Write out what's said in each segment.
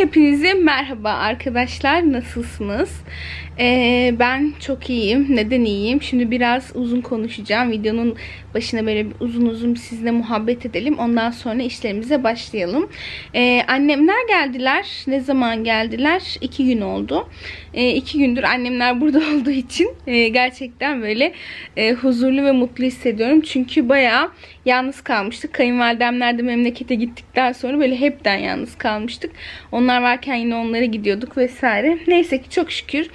Hepinize merhaba arkadaşlar. Nasılsınız? Ee, ben çok iyiyim. Neden iyiyim? Şimdi biraz uzun konuşacağım. Videonun başına böyle uzun uzun sizinle muhabbet edelim. Ondan sonra işlerimize başlayalım. Ee, annemler geldiler. Ne zaman geldiler? İki gün oldu. Ee, iki gündür annemler burada olduğu için e, gerçekten böyle e, huzurlu ve mutlu hissediyorum. Çünkü bayağı yalnız kalmıştık. Kayınvalidemler de memlekete gittikten sonra böyle hepten yalnız kalmıştık. Onlar varken yine onlara gidiyorduk vesaire. Neyse ki çok şükür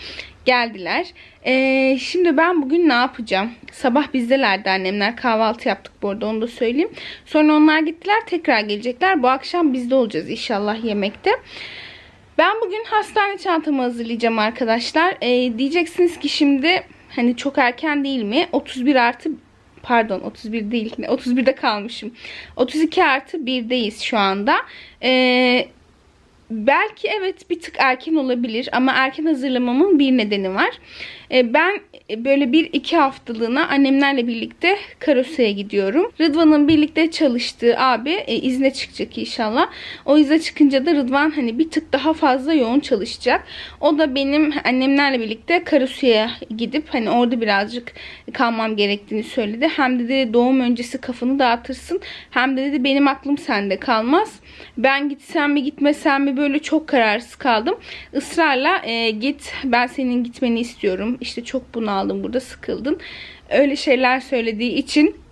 geldiler. Ee, şimdi ben bugün ne yapacağım? Sabah bizdelerdi annemler. Kahvaltı yaptık bu arada onu da söyleyeyim. Sonra onlar gittiler tekrar gelecekler. Bu akşam bizde olacağız inşallah yemekte. Ben bugün hastane çantamı hazırlayacağım arkadaşlar. Ee, diyeceksiniz ki şimdi hani çok erken değil mi? 31 artı pardon 31 değil 31'de kalmışım. 32 artı 1'deyiz şu anda. Ee, belki evet bir tık erken olabilir ama erken hazırlamamın bir nedeni var. Ee, ben böyle bir iki haftalığına annemlerle birlikte Karosa'ya gidiyorum. Rıdvan'ın birlikte çalıştığı abi e, izne çıkacak inşallah. O izne çıkınca da Rıdvan hani bir tık daha fazla yoğun çalışacak. O da benim annemlerle birlikte Karosa'ya gidip hani orada birazcık kalmam gerektiğini söyledi. Hem dedi doğum öncesi kafanı dağıtırsın. Hem de dedi benim aklım sende kalmaz. Ben gitsem mi gitmesem mi böyle çok kararsız kaldım. Israrla e, git ben senin gitmeni istiyorum. İşte çok bunaldım burada sıkıldın. Öyle şeyler söylediği için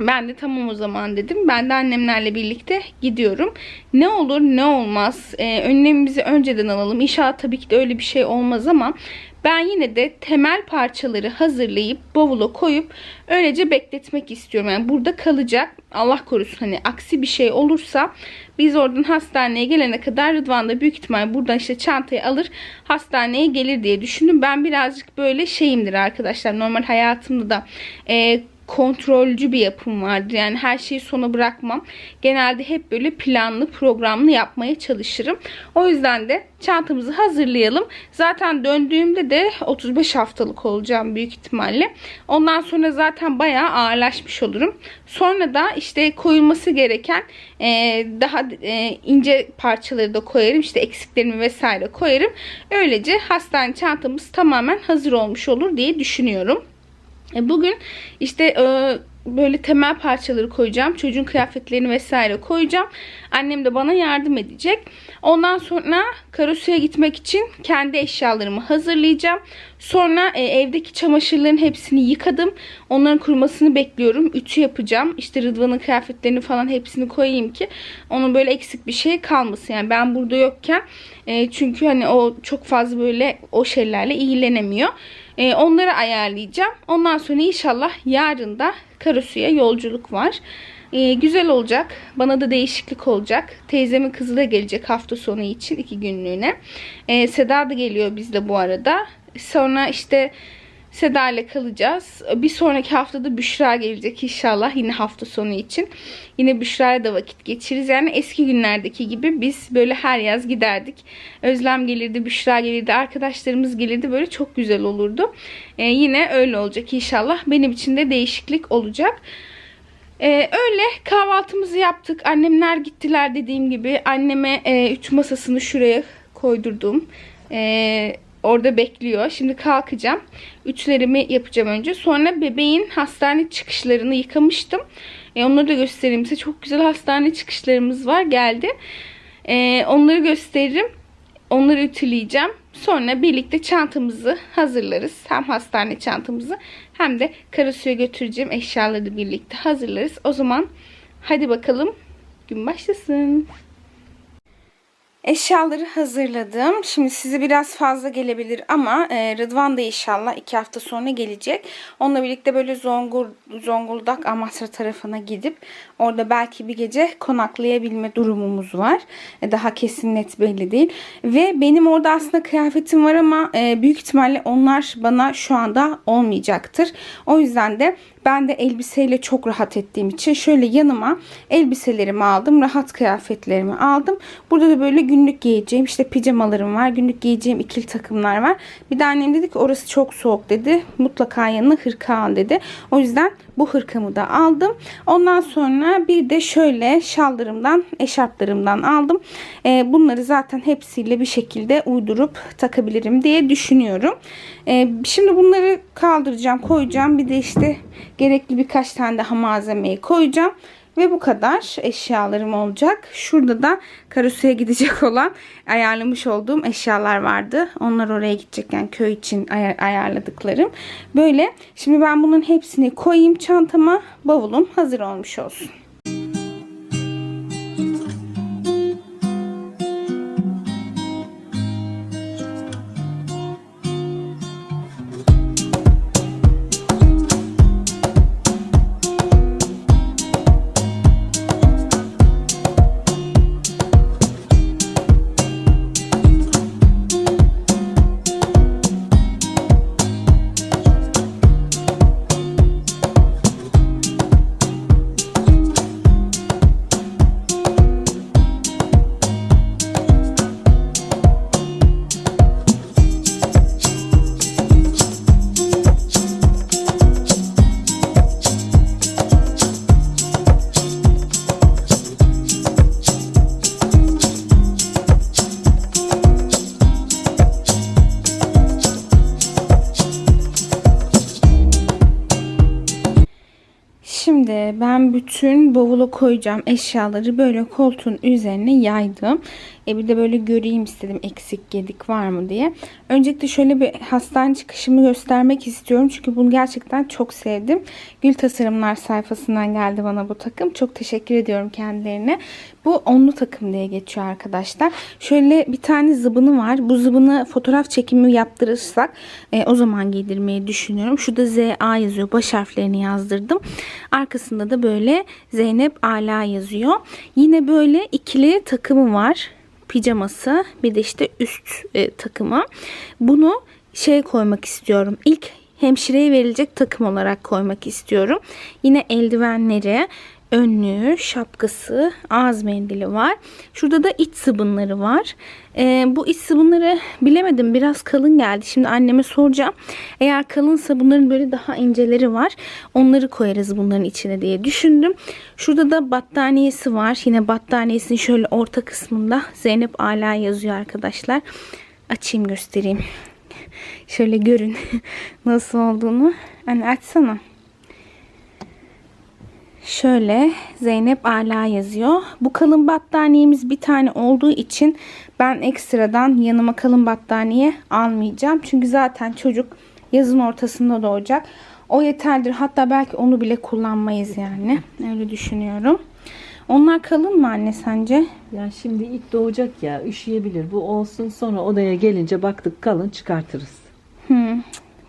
ben de tamam o zaman dedim. Ben de annemlerle birlikte gidiyorum. Ne olur ne olmaz. Ee, önlemimizi önceden alalım. İnşallah tabii ki de öyle bir şey olmaz ama ben yine de temel parçaları hazırlayıp bavula koyup öylece bekletmek istiyorum. Yani burada kalacak. Allah korusun hani aksi bir şey olursa biz oradan hastaneye gelene kadar Rıdvan da büyük ihtimal buradan işte çantayı alır hastaneye gelir diye düşündüm. Ben birazcık böyle şeyimdir arkadaşlar. Normal hayatımda da e, kontrolcü bir yapım vardır. Yani her şeyi sona bırakmam. Genelde hep böyle planlı, programlı yapmaya çalışırım. O yüzden de çantamızı hazırlayalım. Zaten döndüğümde de 35 haftalık olacağım büyük ihtimalle. Ondan sonra zaten bayağı ağırlaşmış olurum. Sonra da işte koyulması gereken e, daha e, ince parçaları da koyarım. İşte eksiklerimi vesaire koyarım. Öylece hastane çantamız tamamen hazır olmuş olur diye düşünüyorum. E, bugün işte e, böyle temel parçaları koyacağım. Çocuğun kıyafetlerini vesaire koyacağım. Annem de bana yardım edecek. Ondan sonra Karasu'ya gitmek için kendi eşyalarımı hazırlayacağım. Sonra e, evdeki çamaşırların hepsini yıkadım. Onların kurumasını bekliyorum. Ütü yapacağım. İşte Rıdvan'ın kıyafetlerini falan hepsini koyayım ki onun böyle eksik bir şey kalmasın. Yani ben burada yokken çünkü hani o çok fazla böyle o şeylerle ilgilenemiyor. E, onları ayarlayacağım. Ondan sonra inşallah yarın da Karasu'ya yolculuk var. E, güzel olacak. Bana da değişiklik olacak. Teyzemin kızı da gelecek hafta sonu için iki günlüğüne. E, Seda da geliyor bizde bu arada. Sonra işte Seda ile kalacağız. Bir sonraki haftada Büşra gelecek inşallah yine hafta sonu için. Yine Büşra'ya da vakit geçiririz. Yani eski günlerdeki gibi biz böyle her yaz giderdik. Özlem gelirdi, Büşra gelirdi, arkadaşlarımız gelirdi. Böyle çok güzel olurdu. Ee, yine öyle olacak inşallah. Benim için de değişiklik olacak. Ee, öyle kahvaltımızı yaptık. Annemler gittiler dediğim gibi. Anneme e, ütü masasını şuraya koydurdum. Eee orada bekliyor. Şimdi kalkacağım. Üçlerimi yapacağım önce. Sonra bebeğin hastane çıkışlarını yıkamıştım. E, onları da göstereyim size. Çok güzel hastane çıkışlarımız var. Geldi. E, onları gösteririm. Onları ütüleyeceğim. Sonra birlikte çantamızı hazırlarız. Hem hastane çantamızı hem de Karasu'ya götüreceğim eşyaları birlikte hazırlarız. O zaman hadi bakalım gün başlasın. Eşyaları hazırladım. Şimdi size biraz fazla gelebilir ama e, Rıdvan da inşallah iki hafta sonra gelecek. Onunla birlikte böyle Zongur, Zonguldak Amasra tarafına gidip orada belki bir gece konaklayabilme durumumuz var. E, daha kesin net belli değil. Ve benim orada aslında kıyafetim var ama e, büyük ihtimalle onlar bana şu anda olmayacaktır. O yüzden de Ben de elbiseyle çok rahat ettiğim için şöyle yanıma elbiselerimi aldım. Rahat kıyafetlerimi aldım. Burada da böyle günlük giyeceğim işte pijamalarım var. Günlük giyeceğim ikili takımlar var. Bir de annem dedi ki orası çok soğuk dedi. Mutlaka yanına hırka al dedi. O yüzden bu hırkamı da aldım. Ondan sonra bir de şöyle şallarımdan, eşarplarımdan aldım. Ee, bunları zaten hepsiyle bir şekilde uydurup takabilirim diye düşünüyorum. Ee, şimdi bunları kaldıracağım, koyacağım. Bir de işte gerekli birkaç tane daha malzemeyi koyacağım. Ve bu kadar eşyalarım olacak. Şurada da karoseye gidecek olan ayarlamış olduğum eşyalar vardı. Onlar oraya gidecek yani köy için ayar- ayarladıklarım. Böyle. Şimdi ben bunun hepsini koyayım çantama. Bavulum hazır olmuş olsun. Koyacağım eşyaları böyle koltuğun üzerine yaydım. E bir de böyle göreyim istedim eksik gedik var mı diye. Öncelikle şöyle bir hastane çıkışımı göstermek istiyorum. Çünkü bunu gerçekten çok sevdim. Gül Tasarımlar sayfasından geldi bana bu takım. Çok teşekkür ediyorum kendilerine. Bu onlu takım diye geçiyor arkadaşlar. Şöyle bir tane zıbını var. Bu zıbını fotoğraf çekimi yaptırırsak e, o zaman giydirmeyi düşünüyorum. Şurada ZA yazıyor. Baş harflerini yazdırdım. Arkasında da böyle Zeynep Ala yazıyor. Yine böyle ikili takımı var. Pijaması bir de işte üst e, takımı. Bunu şey koymak istiyorum. İlk hemşireye verilecek takım olarak koymak istiyorum. Yine eldivenleri, önlüğü, şapkası, ağız mendili var. Şurada da iç sıvınları var. Ee, bu iç sıvınları bilemedim biraz kalın geldi. Şimdi anneme soracağım. Eğer kalınsa bunların böyle daha inceleri var. Onları koyarız bunların içine diye düşündüm. Şurada da battaniyesi var. Yine battaniyesinin şöyle orta kısmında Zeynep Ala yazıyor arkadaşlar. Açayım göstereyim. Şöyle görün nasıl olduğunu. Anne açsana. Şöyle Zeynep Ala yazıyor. Bu kalın battaniyemiz bir tane olduğu için ben ekstradan yanıma kalın battaniye almayacağım. Çünkü zaten çocuk yazın ortasında doğacak. O yeterdir. Hatta belki onu bile kullanmayız yani. Öyle düşünüyorum. Onlar kalın mı anne sence? Yani şimdi ilk doğacak ya üşüyebilir. Bu olsun sonra odaya gelince baktık kalın çıkartırız. Hı, Yani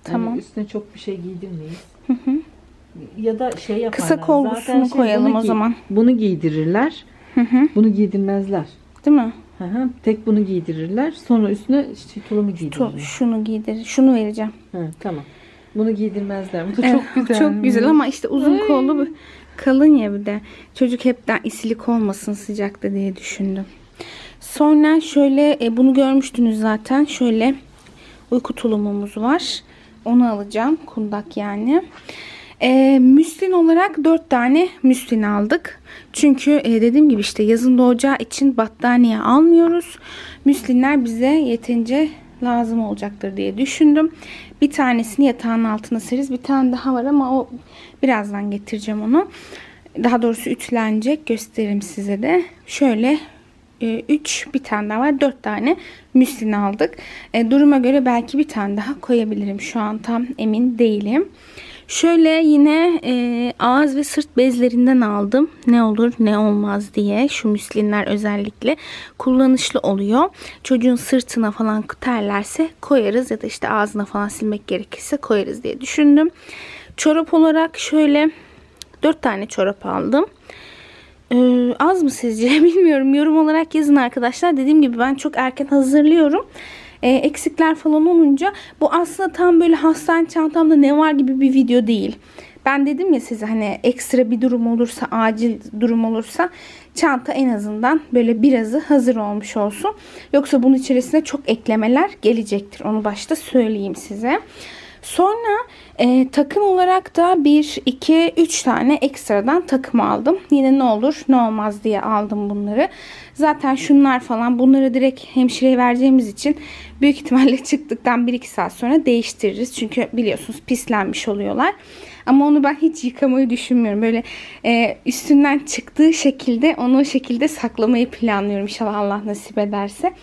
tamam. üstüne çok bir şey giydirmeyiz. Ya da şey yaparlar. Kısa kolgusunu zaten şey, koyalım bunu o zaman. Bunu giydirirler. Hı hı. Bunu giydirmezler. Değil mi? Hı hı. Tek bunu giydirirler. Sonra üstüne işte tulumu Tu- giydirirler. şunu giydir. Şunu vereceğim. Hı, tamam. Bunu giydirmezler. Bu da Evet, çok güzel. Çok güzel ama işte uzun kollu bir kalın ya bir de. Çocuk hepten isilik olmasın sıcakta diye düşündüm. Sonra şöyle e, bunu görmüştünüz zaten. Şöyle uyku tulumumuz var. Onu alacağım. Kundak yani. E, müslin olarak 4 tane müslin aldık. Çünkü e, dediğim gibi işte yazın doğacağı için battaniye almıyoruz. Müslinler bize yetince lazım olacaktır diye düşündüm. Bir tanesini yatağın altına seririz. Bir tane daha var ama o birazdan getireceğim onu. Daha doğrusu ütülenecek. Gösteririm size de. Şöyle 3 bir tane daha var. 4 tane müslin aldık. E, duruma göre belki bir tane daha koyabilirim. Şu an tam emin değilim. Şöyle yine e, ağız ve sırt bezlerinden aldım. Ne olur ne olmaz diye. Şu müslinler özellikle kullanışlı oluyor. Çocuğun sırtına falan terlerse koyarız ya da işte ağzına falan silmek gerekirse koyarız diye düşündüm. Çorap olarak şöyle 4 tane çorap aldım. Ee, az mı sizce bilmiyorum. Yorum olarak yazın arkadaşlar. Dediğim gibi ben çok erken hazırlıyorum. Ee, eksikler falan olunca bu aslında tam böyle hastane çantamda ne var gibi bir video değil. Ben dedim ya size hani ekstra bir durum olursa, acil durum olursa çanta en azından böyle birazı hazır olmuş olsun. Yoksa bunun içerisine çok eklemeler gelecektir. Onu başta söyleyeyim size. Sonra e, takım olarak da 1, 2, 3 tane ekstradan takım aldım. Yine ne olur ne olmaz diye aldım bunları. Zaten şunlar falan bunları direkt hemşireye vereceğimiz için büyük ihtimalle çıktıktan 1-2 saat sonra değiştiririz. Çünkü biliyorsunuz pislenmiş oluyorlar. Ama onu ben hiç yıkamayı düşünmüyorum. Böyle e, üstünden çıktığı şekilde onu o şekilde saklamayı planlıyorum. İnşallah Allah nasip ederse.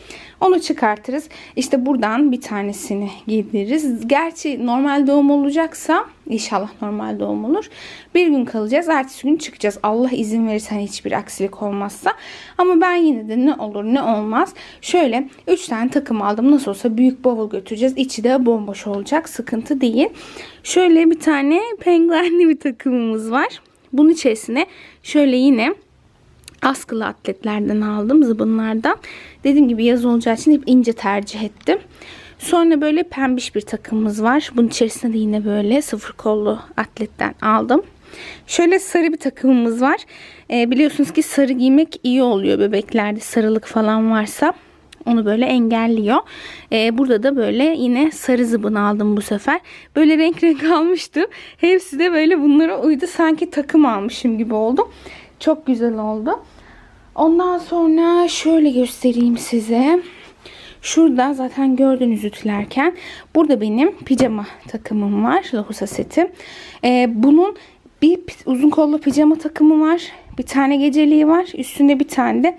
Onu çıkartırız. İşte buradan bir tanesini giydiririz. Gerçi normal doğum olacaksa inşallah normal doğum olur. Bir gün kalacağız. Ertesi gün çıkacağız. Allah izin verirse hani hiçbir aksilik olmazsa. Ama ben yine de ne olur ne olmaz. Şöyle 3 tane takım aldım. Nasıl olsa büyük bavul götüreceğiz. İçi de bomboş olacak. Sıkıntı değil. Şöyle bir tane penguenli bir takımımız var. Bunun içerisine şöyle yine askılı atletlerden aldım zıbınlardan. Dediğim gibi yaz olacağı için hep ince tercih ettim. Sonra böyle pembiş bir takımımız var. Bunun içerisinde de yine böyle sıfır kollu atletten aldım. Şöyle sarı bir takımımız var. Ee, biliyorsunuz ki sarı giymek iyi oluyor bebeklerde sarılık falan varsa. Onu böyle engelliyor. Ee, burada da böyle yine sarı zıbın aldım bu sefer. Böyle renk renk almıştım. Hepsi de böyle bunlara uydu. Sanki takım almışım gibi oldu. Çok güzel oldu. Ondan sonra şöyle göstereyim size. Şurada zaten gördünüz ütülerken. Burada benim pijama takımım var. Lahusa seti. Ee, bunun bir uzun kollu pijama takımı var. Bir tane geceliği var. Üstünde bir tane de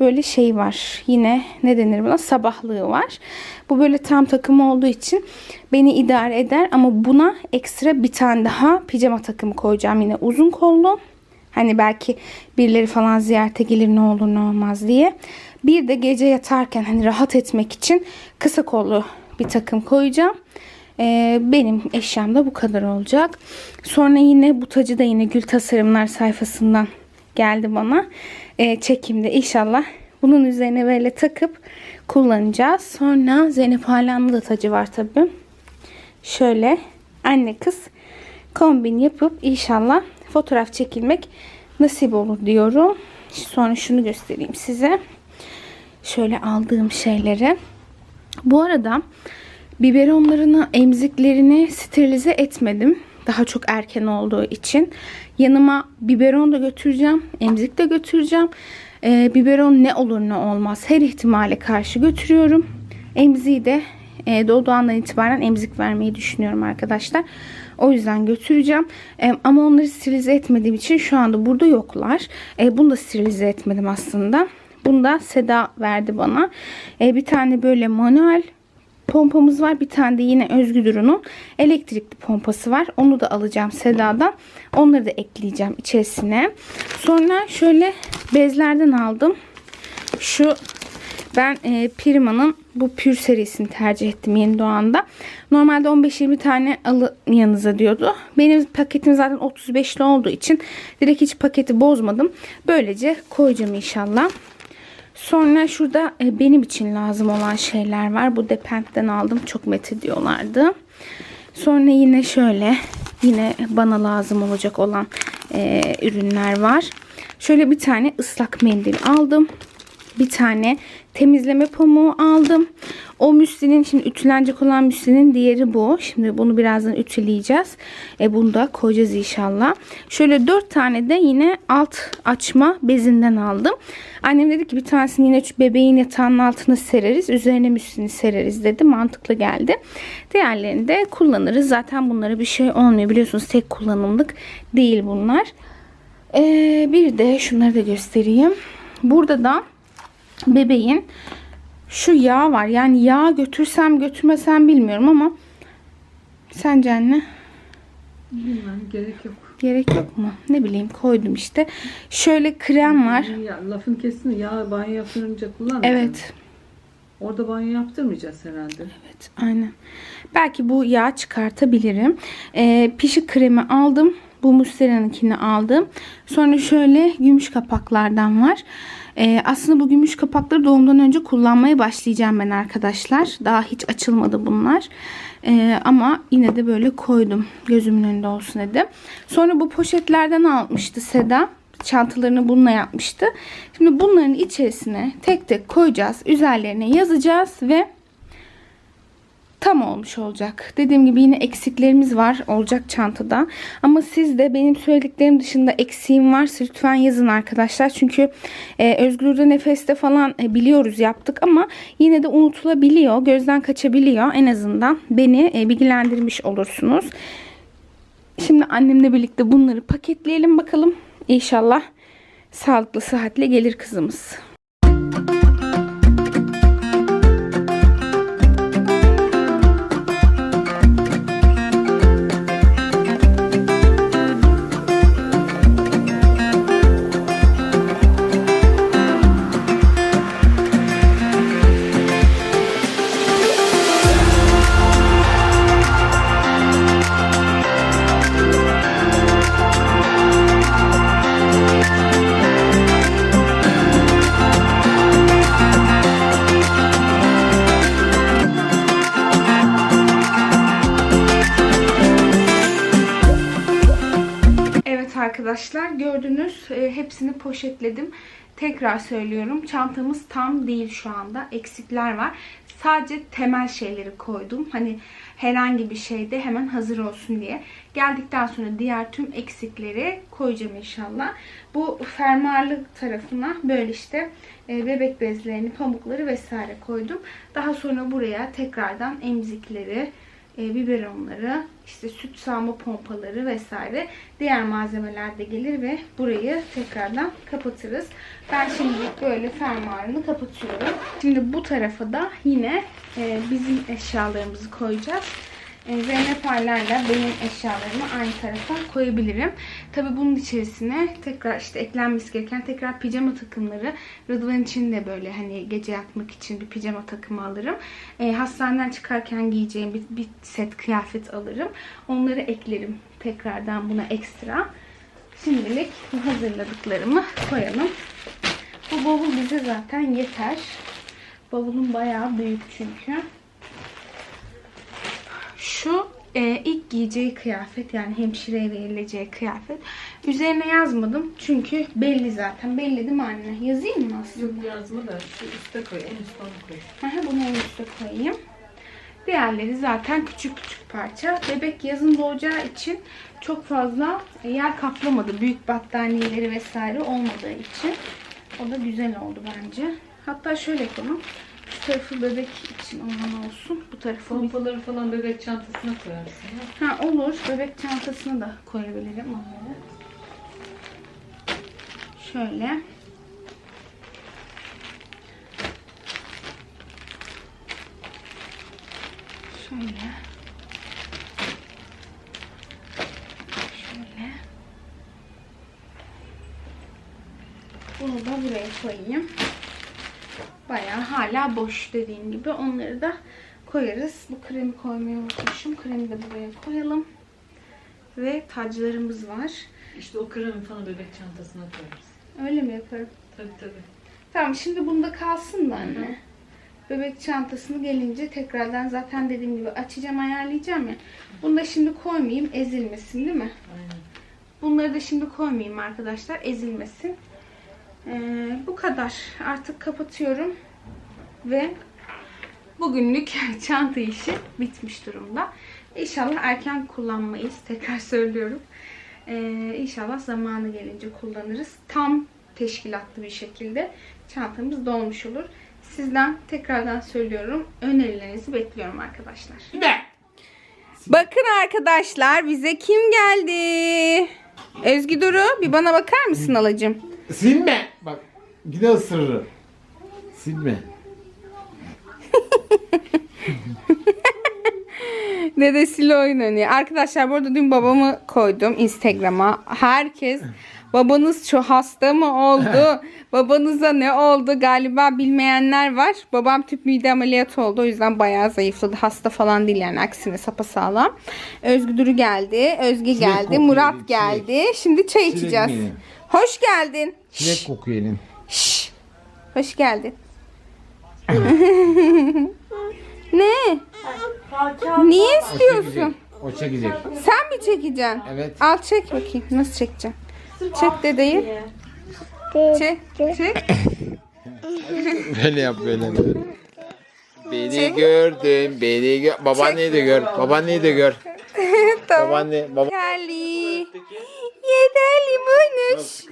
böyle şey var. Yine ne denir buna? Sabahlığı var. Bu böyle tam takım olduğu için beni idare eder. Ama buna ekstra bir tane daha pijama takımı koyacağım. Yine uzun kollu. Hani belki birileri falan ziyarete gelir ne olur ne olmaz diye. Bir de gece yatarken hani rahat etmek için kısa kollu bir takım koyacağım. Ee, benim eşyam da bu kadar olacak. Sonra yine bu tacı da yine Gül Tasarımlar sayfasından geldi bana. Ee, çekimde inşallah bunun üzerine böyle takıp kullanacağız. Sonra Zeynep Halan'ın da tacı var tabii. Şöyle anne kız kombin yapıp inşallah fotoğraf çekilmek nasip olur diyorum. Sonra şunu göstereyim size. Şöyle aldığım şeyleri. Bu arada biberonlarını, emziklerini sterilize etmedim. Daha çok erken olduğu için. Yanıma biberon da götüreceğim. Emzik de götüreceğim. Ee, biberon ne olur ne olmaz. Her ihtimale karşı götürüyorum. Emziği de e, doğduğu itibaren emzik vermeyi düşünüyorum arkadaşlar. O yüzden götüreceğim. E, ama onları sterilize etmediğim için şu anda burada yoklar. E, bunu da sterilize etmedim aslında. Bunu da Seda verdi bana. E, bir tane böyle manuel pompamız var. Bir tane de yine Özgü Duru'nun elektrikli pompası var. Onu da alacağım Seda'dan. Onları da ekleyeceğim içerisine. Sonra şöyle bezlerden aldım. Şu ben e, Prima'nın bu pür serisini tercih ettim yeni doğanda. Normalde 15-20 tane alın yanınıza diyordu. Benim paketim zaten 35'li olduğu için direkt hiç paketi bozmadım. Böylece koyacağım inşallah. Sonra şurada e, benim için lazım olan şeyler var. Bu Depend'den aldım. Çok met diyorlardı. Sonra yine şöyle yine bana lazım olacak olan e, ürünler var. Şöyle bir tane ıslak mendil aldım. Bir tane temizleme pamuğu aldım. O müslinin şimdi ütülenecek olan müslinin diğeri bu. Şimdi bunu birazdan ütüleyeceğiz. E bunu da koyacağız inşallah. Şöyle dört tane de yine alt açma bezinden aldım. Annem dedi ki bir tanesini yine bebeğin yatağının altına sereriz. Üzerine müslini sereriz dedi. Mantıklı geldi. Diğerlerini de kullanırız. Zaten bunlara bir şey olmuyor. Biliyorsunuz tek kullanımlık değil bunlar. Ee, bir de şunları da göstereyim. Burada da bebeğin şu yağ var. Yani yağ götürsem götürmesem bilmiyorum ama sence anne Bilmem gerek yok. gerek yok mu? Ne bileyim koydum işte. Şöyle krem var. Ya, lafın kesin yağ banyo yaptırınca kullan. Evet. Orada banyo yaptırmayacağız herhalde. Evet aynen. Belki bu yağ çıkartabilirim. Ee, pişi kremi aldım. Bu Muslera'nınkini aldım. Sonra şöyle gümüş kapaklardan var. Ee, aslında bu gümüş kapakları doğumdan önce kullanmaya başlayacağım ben arkadaşlar. Daha hiç açılmadı bunlar. Ee, ama yine de böyle koydum. Gözümün önünde olsun dedim. Sonra bu poşetlerden almıştı Seda. Çantalarını bununla yapmıştı. Şimdi bunların içerisine tek tek koyacağız. Üzerlerine yazacağız ve tam olmuş olacak. Dediğim gibi yine eksiklerimiz var olacak çantada. Ama siz de benim söylediklerim dışında eksiğim varsa lütfen yazın arkadaşlar. Çünkü e, Özgür'de Nefes'te falan e, biliyoruz yaptık ama yine de unutulabiliyor. Gözden kaçabiliyor. En azından beni e, bilgilendirmiş olursunuz. Şimdi annemle birlikte bunları paketleyelim bakalım. İnşallah sağlıklı sıhhatle gelir kızımız. Arkadaşlar gördünüz e, hepsini poşetledim. Tekrar söylüyorum çantamız tam değil şu anda. Eksikler var. Sadece temel şeyleri koydum. Hani herhangi bir şeyde hemen hazır olsun diye. Geldikten sonra diğer tüm eksikleri koyacağım inşallah. Bu fermuarlı tarafına böyle işte e, bebek bezlerini, pamukları vesaire koydum. Daha sonra buraya tekrardan emzikleri, e, biberonları, işte süt sağma pompaları vesaire diğer malzemeler de gelir ve burayı tekrardan kapatırız. Ben şimdilik böyle fermuarını kapatıyorum. Şimdi bu tarafa da yine e, bizim eşyalarımızı koyacağız. E, Zeynep Aylar'la benim eşyalarımı aynı tarafa koyabilirim. Tabi bunun içerisine tekrar işte eklenmesi gereken tekrar pijama takımları. Rıdvan için de böyle hani gece yatmak için bir pijama takımı alırım. E, hastaneden çıkarken giyeceğim bir, bir set kıyafet alırım. Onları eklerim tekrardan buna ekstra. Şimdilik bu hazırladıklarımı koyalım. Bu bavul bize zaten yeter. Bavulum bayağı büyük çünkü. Şu e, ilk giyeceği kıyafet yani hemşireye verileceği kıyafet. Üzerine yazmadım çünkü belli zaten. Belli değil mi anne? Yazayım mı aslında? Yok yazma da şu üste koy. En üstte onu koy. Aha, bunu en üste koyayım. Diğerleri zaten küçük küçük parça. Bebek yazın doğacağı için çok fazla yer kaplamadı. Büyük battaniyeleri vesaire olmadığı için. O da güzel oldu bence. Hatta şöyle koyalım. Şu tarafı bebek için olan olsun. Bu tarafı Pompaları falan bebek çantasına koyarsın. Ha? Ha olur. Bebek çantasına da koyabilirim onları. Şöyle. Şöyle. Şöyle. Bunu da buraya koyayım. Bayağı hala boş dediğim gibi. Onları da koyarız. Bu kremi koymayı unutmuşum. Kremi de buraya koyalım. Ve taclarımız var. İşte o kremi falan bebek çantasına koyarız. Öyle mi yaparım? Tabii tabii. Tamam şimdi bunda kalsın da anne. Bebek çantasını gelince tekrardan zaten dediğim gibi açacağım ayarlayacağım ya. Bunu da şimdi koymayayım ezilmesin değil mi? Aynen. Bunları da şimdi koymayayım arkadaşlar ezilmesin. Ee, bu kadar. Artık kapatıyorum. Ve bugünlük çanta işi bitmiş durumda. İnşallah erken kullanmayız. Tekrar söylüyorum. Ee, inşallah zamanı gelince kullanırız. Tam teşkilatlı bir şekilde çantamız dolmuş olur. Sizden tekrardan söylüyorum. Önerilerinizi bekliyorum arkadaşlar. Bakın arkadaşlar bize kim geldi? Özgü Duru bir bana bakar mısın alacığım? Silme. Bak yine ısırırım. Silme. Dedesiyle oyun oynuyor. Arkadaşlar bu arada dün babamı koydum Instagram'a. Herkes babanız şu hasta mı oldu? Babanıza ne oldu? Galiba bilmeyenler var. Babam tüp mide ameliyatı oldu. O yüzden bayağı zayıfladı. Hasta falan değil yani. Aksine sapasağlam. Özgü Duru geldi. Özge geldi. kokuyor Murat çilek. geldi. Şimdi çay Çilek içeceğiz. yiyelim. Hoş geldin. Çilek kokuyor elin. Şşş. Hoş geldin. ne? Niye istiyorsun? O çekecek. Sen mi çekeceksin? Evet. Al çek bakayım. Nasıl çekeceksin? Çek dedeyi. Çek. Çek. Böyle yap böyle. Beni gördün, beni gör. Babaanneyi de gör, babaanneyi de gör. tamam. Babaanne, baba. Yeterli. Yeterli Munuş.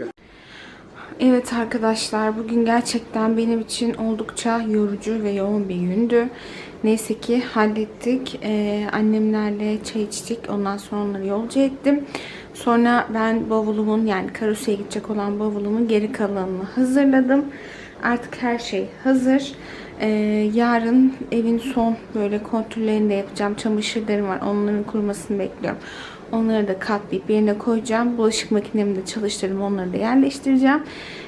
Evet arkadaşlar bugün gerçekten benim için oldukça yorucu ve yoğun bir gündü. Neyse ki hallettik. Ee, annemlerle çay içtik. Ondan sonra onları yolcu ettim. Sonra ben bavulumun yani Karusa'ya gidecek olan bavulumun geri kalanını hazırladım. Artık her şey hazır. Ee, yarın evin son böyle kontrollerini de yapacağım. Çamaşırlarım var. Onların kurumasını bekliyorum. Onları da katlayıp yerine koyacağım. Bulaşık makinemi de çalıştırdım. Onları da yerleştireceğim.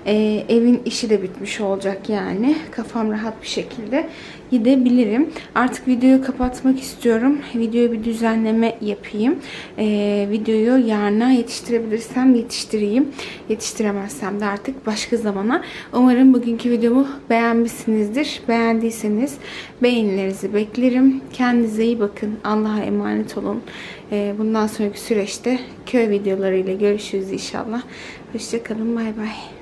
Ee, evin işi de bitmiş olacak yani. Kafam rahat bir şekilde gidebilirim. Artık videoyu kapatmak istiyorum. Videoya bir düzenleme yapayım. Ee, videoyu yarına yetiştirebilirsem yetiştireyim. Yetiştiremezsem de artık başka zamana. Umarım bugünkü videomu beğenmişsinizdir. Beğendiyseniz beğenilerinizi beklerim. Kendinize iyi bakın. Allah'a emanet olun. Ee, bundan sonraki süreçte köy videolarıyla görüşürüz inşallah. Hoşçakalın. Bay bay.